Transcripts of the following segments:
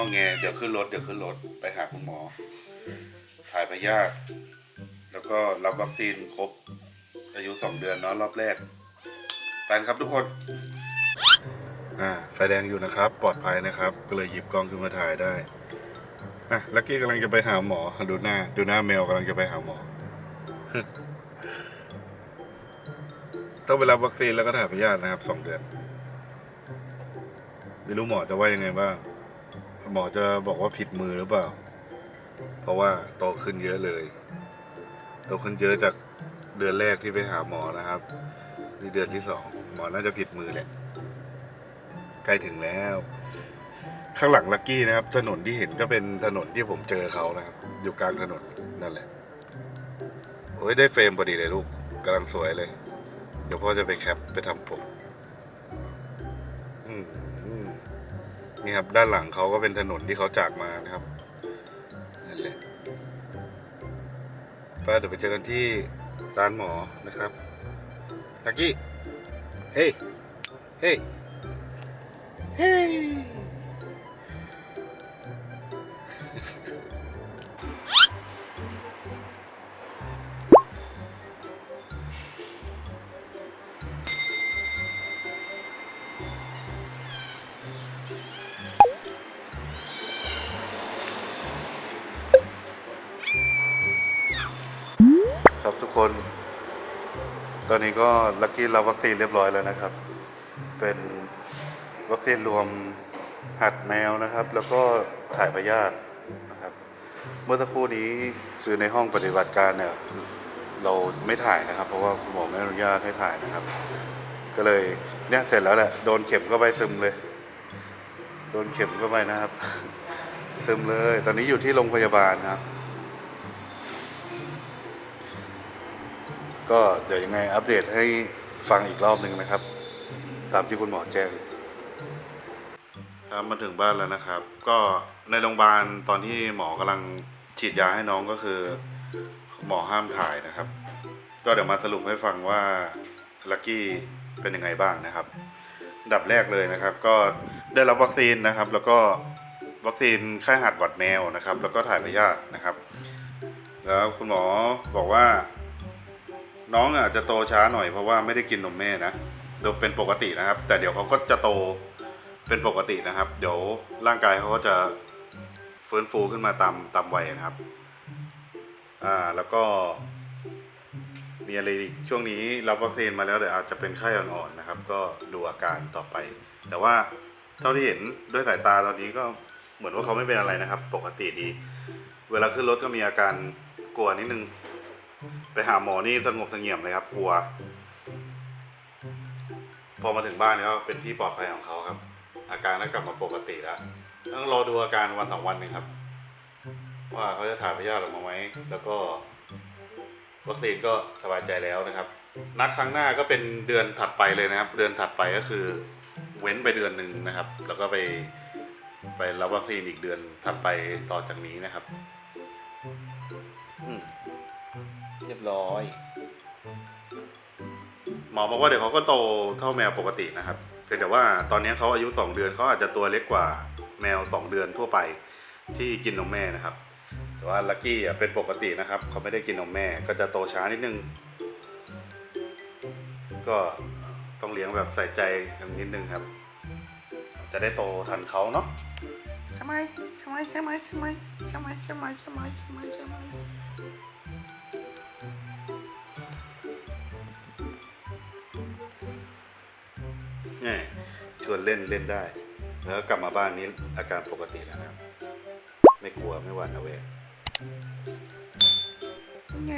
อแงเดี๋ยวขึ้นรถเดี๋ยวขึ้นรถไปหาคุณหมอ ถ่ายพยาธิแล้วก็รับวัคซีนครบ อายุสองเดือนเนาะรอบแรกไปครับทุกคน อ่าไฟแดงอยู่นะครับ ปลอดภัยนะครับ ก็เลยหยิบกล้องขึ้นมาถ่ายได้อะลักกี้กำลังจะไปหาหมอดูหน้า ดูหน้าแมวกำลังจะไปหาหมอต้องไปรับวัคซีนแล้วก็ถ่ายพยาธินะครับสองเดือนไม่รู้หมอจะว่ายังไงบ้าง หมอจะบอกว่าผิดมือหรือเปล่า เพราะว่าโตขึ้นเยอะเลยโตขึ้นเยอะจากเดือนแรกที่ไปหาหมอนะครับนี่เดือนที่สองหมอน่าจะผิดมือแหละใกล้ถึงแล้ว ข้างหลังลักกี้นะครับ ถนนที่เห็นก็เป็นถนนที่ผมเจอเขานะครับ อยู่กลางถนนนั่นแหละโอ้ยได้เฟรมพอดีเลยลูกกำลังสวยเลย เดี๋ยวพ่อจะไปแคปไปทำปกอืม นี่ครับด้านหลังเขาก็เป็นถนนที่เขาจากมานะครับนั่นแหละป้าเดี๋ยวไปเจอกันที่ร้านหมอนะครับตะกี้เฮ้ เฮ้ เฮ้ ครับทุกคน ตอนนี้ก็ลักกี้รับวัคซีนเรียบร้อยแล้วนะครับ เป็นวัคซีนรวมหัดแมวนะครับ แล้วก็ถ่ายพยาธินะครับ เมื่อสักครู่นี้คือในห้องปฏิบัติการเนี่ยเราไม่ถ่ายนะครับ เพราะว่าคุณหมอไม่อนุญาตให้ถ่ายนะครับ ก็เลยเนี่ยเสร็จแล้วแหละโดนเข็มก็ไปซึมเลย โดนเข็มก็ไปนะครับ ซึมเลย ตอนนี้อยู่ที่โรงพยาบาลครับ ก็เดี๋ยวยังไงอัปเดตให้ฟังอีกรอบหนึ่งนะครับ ตามที่คุณหมอแจ้งครับมาถึงบ้านแล้วนะครับ ก็ในโรงพยาบาลตอนที่หมอกำลังฉีดยาให้น้องก็คือ หมอห้ามถ่ายนะครับ ก็เดี๋ยวมาสรุปให้ฟังว่าลักกี้เป็นยังไงบ้างนะครับดับแรกเลยนะครับ ก็ได้รับวัคซีนนะครับ แล้วก็วัคซีนไข้หัดหวัดแมวนะครับ แล้วก็ถ่ายพยาธินะครับ แล้วคุณหมอบอกว่า น้องอาจจะโตช้าหน่อยเพราะว่าไม่ได้กินนมแม่นะโดยเป็นปกตินะครับ แต่เดี๋ยวเขาก็จะโตเป็นปกตินะครับ เดี๋ยวร่างกายเขาก็จะฟื้นฟูขึ้นมาตามตามวัยนะครับ อ่าแล้วก็ มีอะไรอีกช่วงนี้รับวัคซีนมาแล้วเดี๋ยวอาจจะเป็นไข้อ่อนๆนะครับ ก็ดูอาการต่อไป แต่ว่าเท่าที่เห็นด้วยสายตาตอนนี้ก็เหมือนว่าเขาไม่เป็นอะไรนะครับ ปกติดี เวลาขึ้นรถก็มีอาการกลัวนิดนึง ไปหาหมอนี่สงบเสงี่ยมเลยครับ กลัว พอมาถึงบ้านก็เป็นที่ปลอดภัยของเขาครับ อาการก็กลับมาปกติแล้วต้องรอดูอาการวันสองวันหนึงครับ ว่าเขาจะถ่ายพยาธิออกมาไหมแล้วก็วัคซีนก็สบายใจแล้วนะครับ นัดครั้งหน้าก็เป็นเดือนถัดไปเลยนะครับ เดือนถัดไปก็คือเว้นไปเดือนหนึ่งนะครับ แล้วก็ไปไปรับวัคซีนอีกเดือนถัดไปต่อจากนี้นะครับ บร้อย หมอบอกว่าเดี๋ยวเขาก็โตเท่าแมวปกตินะครับเพียงแต่ว่าตอนนี้เขาอายุ 2 เดือนเขาอาจจะตัวเล็กกว่าแมว 2 เดือนทั่วไปที่กินนมแม่นะครับ แต่ว่าลักกี้อะเป็นปกตินะครับเขาไม่ได้กินนมแม่ก็จะโตช้านิดนึง ก็ต้องเลี้ยงแบบใส่ใจกันนิดนึงครับ จะได้โตทันเขาเนาะใช่ไหมใช่ไหมใช่ไหมใช่ไหมใช่ไหมใช่ไหมใช่ไหมใช่ไหม วนเล่นเล่นได้ แล้วกลับมาบ้านนี้อาการปกติแล้วนะครับ ไม่กลัวไม่หวาดระแวงแง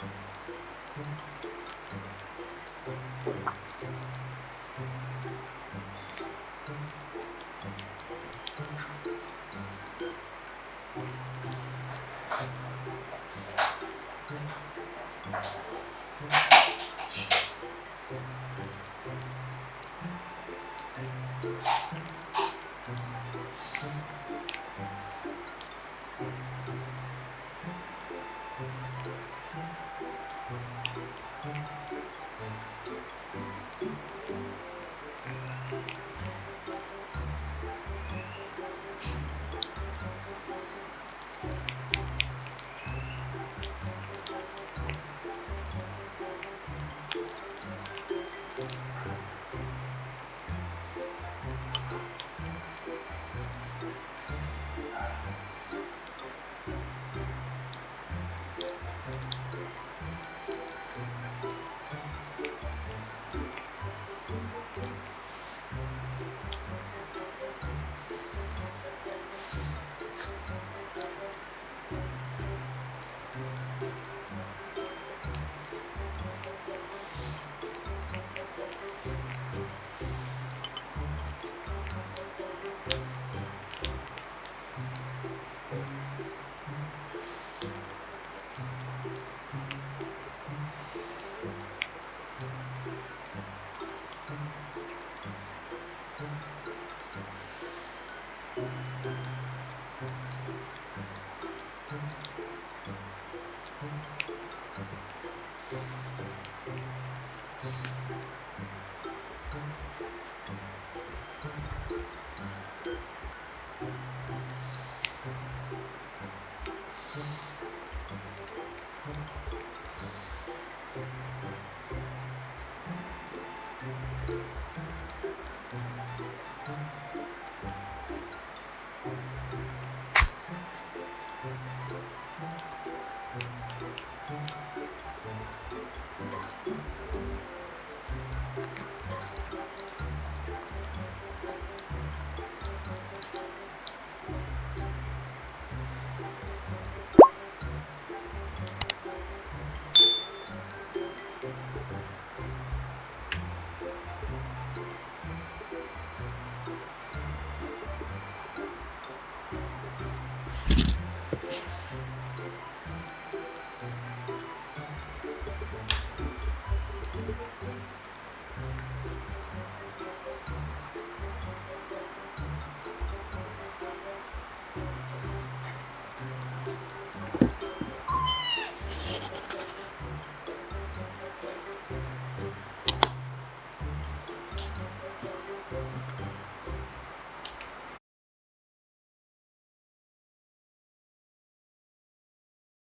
ค